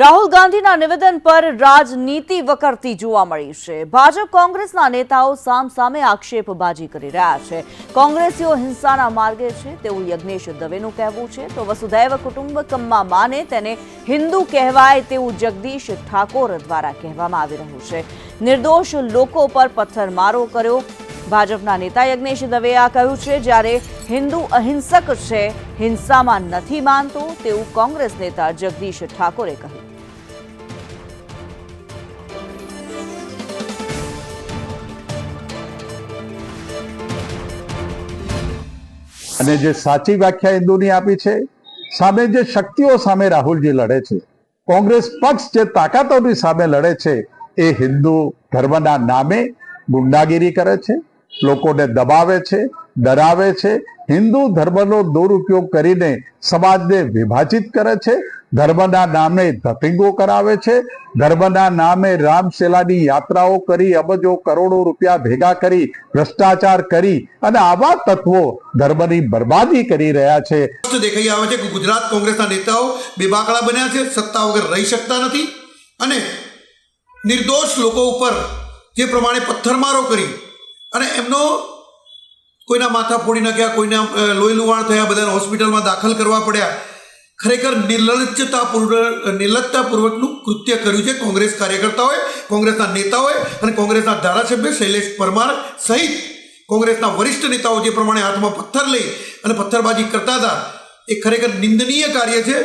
રાહુલ ગાંધીના નિવેદન પર રાજનીતિ વકરતી જોવા મળી છે. ભાજપ કોંગ્રેસના નેતાઓ સામ સામે આક્ષેપબાજી કરી રહ્યા છે. કોંગ્રેસીઓ હિંસાના માર્ગે છે. તેવું યજ્ઞેશ દવેનું કહેવું છે. તો વસુધૈવ કુટુંબકમમાં માને તેને હિન્દુ કહેવાય તેવું જગદીશ ઠાકોર દ્વારા કહેવામાં આવી રહ્યું છે. નિર્દોષ લોકો પર પથ્થરમારો કર્યો. ભાજપના નેતા યજ્ઞેશ દવેએ આ કહ્યું છે, જ્યારે હિન્દુ અહિંસક છે, હિંસામાં નથી માનતો, તેવું કોંગ્રેસ નેતા જગદીશ ઠાકોરે કહ્યું. અને જે સાચી વ્યાખ્યા હિન્દુની આપી છે, સામે જે શક્તિઓ સામે રાહુલજી લડે છે, કોંગ્રેસ પક્ષ જે તાકાતોની સામે લડે છે, એ હિન્દુ ધર્મના નામે ગુંડાગીરી કરે છે લોકોને દબાવે છે, ડરાવે છે. હિન્દુ ધર્મનો દુરુપયોગ કરીને સમાજને વિભાજિત કરે છે. ધર્મના નામે ધતિંગો કરાવે છે. ધર્મના નામે રામશેલાની યાત્રાઓ કરી, અબજો કરોડો રૂપિયા ભેગા કરી, ભ્રષ્ટાચાર કરી અને આવા તત્વો ધર્મની બરબાદી કરી રહ્યા છે. દેખાઈ આવે છે કે ગુજરાત કોંગ્રેસના નેતાઓ બેબાકળા બન્યા છે, સત્તા વગર રહી શકતા નથી? અને નિર્દોષ લોકો ઉપર જે પ્રમાણે પથ્થરમારો કરી અને એમનો કોઈના માથા ફોડી નાખ્યા, કોઈના લોહી લુવાણ થયા, બધાને હોસ્પિટલમાં દાખલ કરવા પડ્યા. ખરેખર નિર્લજ્જતાપૂર્વક નિર્લજ્જતાપૂર્વકનું કૃત્ય કર્યું છે કોંગ્રેસ કાર્યકર્તાઓએ, કોંગ્રેસના નેતાઓએ અને કોંગ્રેસના ધારાસભ્ય શૈલેષ પરમાર સહિત કોંગ્રેસના વરિષ્ઠ નેતાઓ જે પ્રમાણે હાથમાં પથ્થર લઈ અને પથ્થરબાજી કરતા હતા. એ ખરેખર નિંદનીય કાર્ય છે.